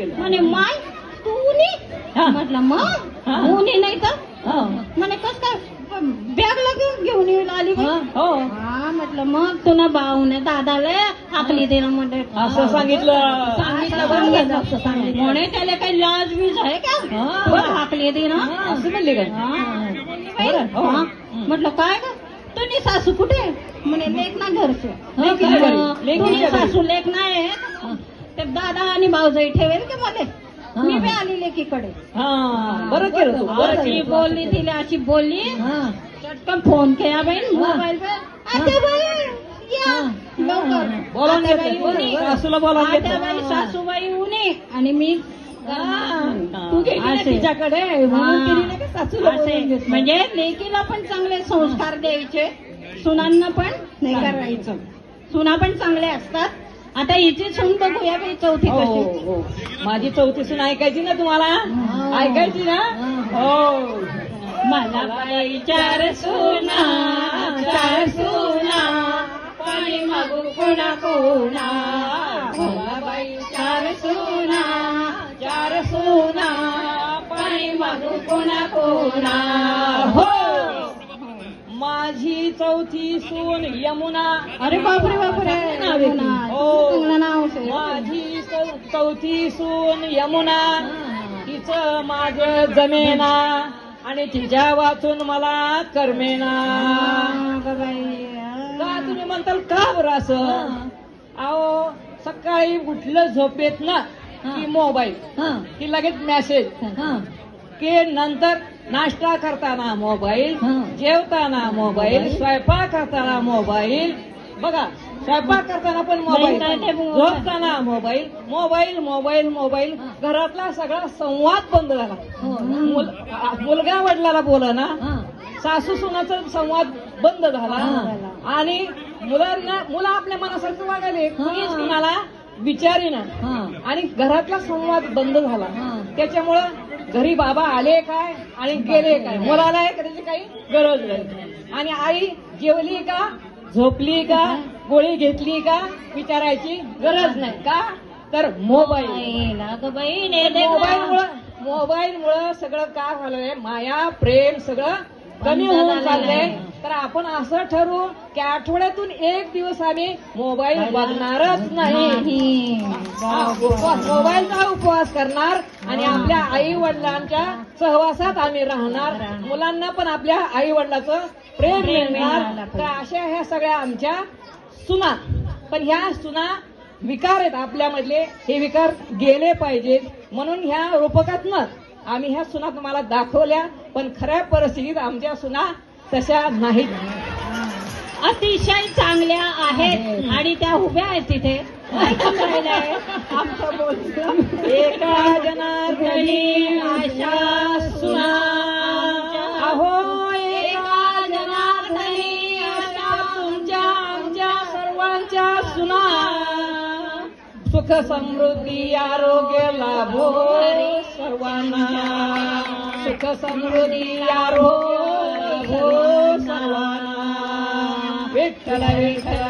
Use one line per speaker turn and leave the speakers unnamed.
म्हणे माय तू उनी म्हटलं मग उनी नाही तर? म्हणे कस काय? बॅग लगेच घेऊन येईल आली म्हटलं मग तुला भाऊने दादाला आपली देणं म्हणजे
असं सांगितलं.
सांगितलं म्हणे. त्याला काही लाज बीज आहे का? आपली देणं
असं म्हणले काय?
म्हटलं काय का तुम्ही सासू कुठे? म्हणे लेखना घरचे. सासू लेख नाही ते दादा आणि भाऊजाई ठेवेल का मध्ये. मी बी आली लेकीकडे.
हा. बरं केलं तू बरं
अशी. बोलली तिला अशी बोलली.
हा.
चटकन फोन केला बाई मोबाईल पे. आत्याबाई या. लवकर.
बोलावून
आत्याबाई
घेतलं.
उनी.
सासूला बोलावून घेतलं.
आत्याबाई सासूबाई उनी आणि मी
तू गेली ना
असे.
तिच्याकडे? म्हणून का सासूला
असे.
बोलावून घेतलं.
म्हणजे लेकीला पण चांगले संस्कार द्यायचे. सुनांना पण नाही करायचं. सुना पण चांगले असतात. आता हिची सून बघूया बाई चौथी
हो
कशी
हो. माझी चौथी सून ऐकायची ना तुम्हाला? ऐकायची ना? हो.
मला बाई चार सुना चार सुना पाणी मागू कोणा कोणा. मला बाई चार सुना चार सुना पाणी मागू कोणा कोणा.
हो. माझी चौथी सून यमुना.
अरे बापरे बापरे.
नाव? हो.
नाव.
माझी चौथी सून यमुना तिचं माझ जमेना आणि तिच्या वाचून मला करमेना. का तुम्ही म्हणताल? का बरं असं? अहो सकाळी उठलं झोपेत ना की मोबाईल की लगेच मेसेज की नंतर नाश्ता करताना मोबाईल जेवताना मोबाईल. स्वयंपाक करताना मोबाईल. बघा स्वयंपाक करताना पण मोबाईल. झोपताना मोबाईल मोबाईल मोबाईल मोबाईल घरातला सगळा संवाद बंद झाला. आ- मुलगा वडिलाला बोला ना सासू सुनाचा संवाद बंद झाला. आणि मुलांना मुलं आपल्या मनासारखं वागायले. कुणीच कुणाला विचारीना. आणि घरातला संवाद बंद झाला. त्याच्यामुळं घरी बाबा आले काय आणि गेले काय? मुलाला त्याची काही गरज नाही. आणि आई जेवली का? झोपली का? गोळी घेतली का? विचारायची गरज नाही. का? तर मोबाईल. मोबाईल मोबाईल मुळे सगळं काय झालंय? माया प्रेम सगळं कमी होऊन चाललंय. तर आपण असं ठरवू की आठवड्यातून एक दिवस आम्ही मोबाईल बघणारच नाही. हा, मोबाईलचा उपवास करणार आणि आपल्या आई वडिलांच्या सहवासात आम्ही राहणार. मुलांना पण आपल्या आई वडिलाचं प्रेम मिळणार. तर अशा ह्या सगळ्या आमच्या सुना. पण ह्या सुना विकार आहेत आपल्यामधले. हे विकार गेले पाहिजेत. म्हणून ह्या रूपकातनं आम्ही ह्या सुना तुम्हाला दाखवल्या. पण खऱ्या परिस्थितीत आमच्या सुना तशा नाहीत.
अतिशय चांगल्या आहेत आणि त्या उभ्या आहेत तिथे. आमचं.
एका जनार्दनी आशा सुना. अहो एका जनार्दनी आशा तुमच्या आमच्या सर्वांच्या सुना. सुख समृद्धी आरोग्य लाभो. सर्वांना सुख समृद्धी आरोग्य விட்டல விட்டல